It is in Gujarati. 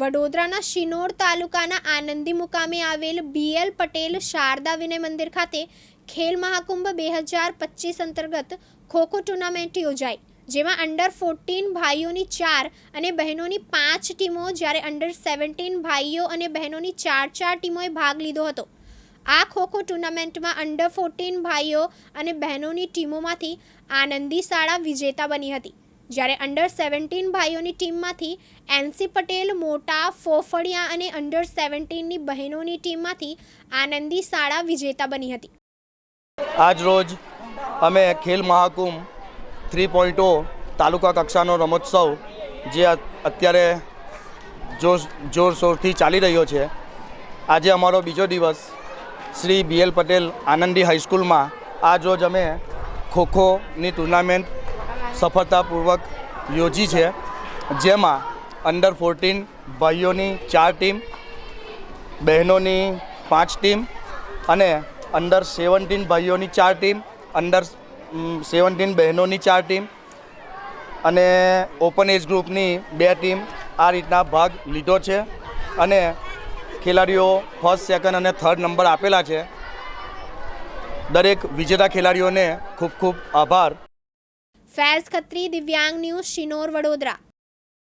વડોદરાના શિનોર તાલુકાના આનંદી મુકામે આવેલ બીએલ પટેલ શારદા વિનય મંદિર ખાતે ખેલ મહાકુંભ બે હજાર પચીસ અંતર્ગત ખોખો ટુર્નામેન્ટ યોજાઈ, જેમાં અંડર ફોર્ટીન ભાઈઓની ચાર અને બહેનોની પાંચ ટીમો, જ્યારે અંડર સેવન્ટીન ભાઈઓ અને બહેનોની ચાર ચાર ટીમોએ ભાગ લીધો હતો. આ ખોખો ટુર્નામેન્ટમાં અંડર ફોર્ટીન ભાઈઓ અને બહેનોની ટીમોમાંથી આનંદી શાળા વિજેતા બની હતી. જ્યારે અંડર સેવન્ટીન ભાઈઓની ટીમમાંથી એનસી પટેલ, મોટા ફોફળિયા અને અંડર સેવન્ટીનની બહેનોની ટીમમાંથી આનંદી શાળા વિજેતા બની હતી. આજ રોજ અમે Khel Mahakumbh three point o તાલુકા કક્ષાનો રમોત્સવ, જે અત્યારે જોશ, જોરશોરથી ચાલી રહ્યો છે. આજે અમારો બીજો દિવસ શ્રી બી એલ પટેલ આનંદી હાઈસ્કૂલમાં આજ રોજ અમે ખોખોની ટુર્નામેન્ટ સફળતાપૂર્વક યોજી છે. જેમાં અંડર ફોર્ટીન ભાઈઓની ચાર ટીમ બહેનોની પાંચ ટીમ અને અંડર સેવન્ટીન ભાઈઓની ચાર ટીમ અંડર સેવન્ટીન બહેનોની ચાર ટીમ અને ઓપન એજ ગ્રુપની બે ટીમ આ રીતના ભાગ લીધો છે અને ખેલાડીઓ ફર્સ્ટ સેકન્ડ અને થર્ડ નંબર આપેલા છે. દરેક વિજેતા ખેલાડીઓને ખૂબ ખૂબ આભાર. ફૈઝ ખત્રી દિવ્યાંગ ન્યૂઝ શિનોર વડોદરા.